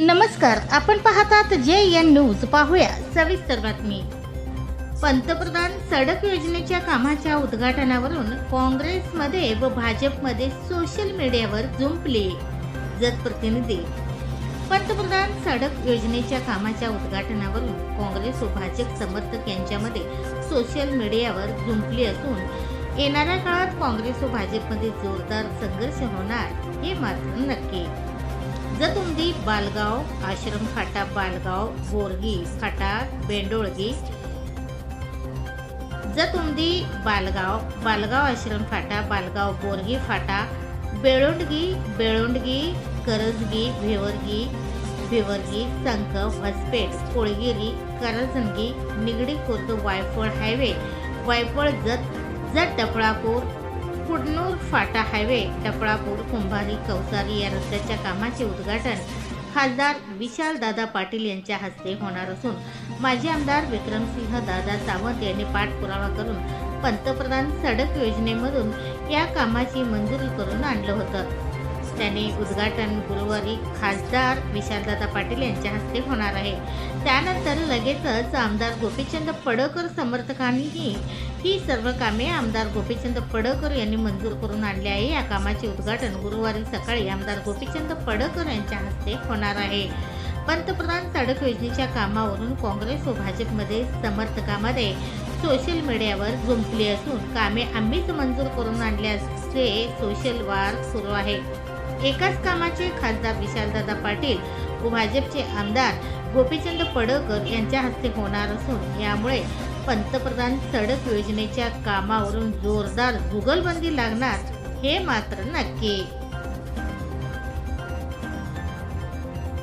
नमस्कार आपण पाहतात जे एन न्यूज. पाहूया सविस्तर बातमी. पंतप्रधान सडक योजनेच्या कामाच्या उद्घाटनावरून काँग्रेसमध्ये व भाजपमध्ये सोशल मीडियावर जुंपले जतप्रतिनिधी पंतप्रधान सडक योजनेच्या कामाच्या उद्घाटनावरून काँग्रेस व भाजप समर्थक यांच्यामध्ये सोशल मीडियावर जुंपली असून येणाऱ्या काळात काँग्रेस व भाजपमध्ये जोरदार संघर्ष होणार हे मात्र नक्की. जतुंदी बालगाव आश्रम फाटा बालगाव बोरगी फाटा बेंडोळगी. जतुंदी बालगाव बालगाव आश्रम फाटा बालगाव बोरगी फाटा बेळोंडगी बेळोंडगी करजगी भेवरगी भिवरगी संक हॉस्पेट कोळगिरी करजनगी निगडी खुर्द वायफळ हायवे वायफळ जत जत टपळापूर कुडनूर फाटा हायवे टपळापूर कुंभारी कौसारी या रस्त्याच्या कामाचे उद्घाटन खासदार विशाल दादा पाटील यांच्या हस्ते होणार असून माजी आमदार विक्रमसिंह दादा सावंत यांनी पाठपुरावा करून पंतप्रधान सडक योजनेमधून या कामाची मंजुरी करून आणलं होतं. त्याने उद्घाटन गुरुवारी खासदार विशालदादा पाटील यांच्या हस्ते होणार आहे. त्यानंतर लगेचच आमदार गोपीचंद पडळकर समर्थकांनीही ही सर्व कामे आमदार गोपीचंद पडळकर यांनी मंजूर करून आणली आहे. या कामाचे उद्घाटन गुरुवारी सकाळी आमदार गोपीचंद पडळकर यांच्या हस्ते होणार आहे. पंतप्रधान सडक योजनेच्या कामावरून काँग्रेस व भाजपमध्ये समर्थकामध्ये सोशल मीडियावर जुंपली असून कामे आम्हीच मंजूर करून आणल्याचे सोशल वार सुरू आहे. एकाच कामाचे खासदार विशालदादा पाटील व भाजपचे आमदार गोपीचंद पडळकर यांच्या हस्ते होणार असून यामुळे पंतप्रधान सडक योजनेच्या कामावरून जोरदार जुगलबंदी लागणार हे मात्र नक्की.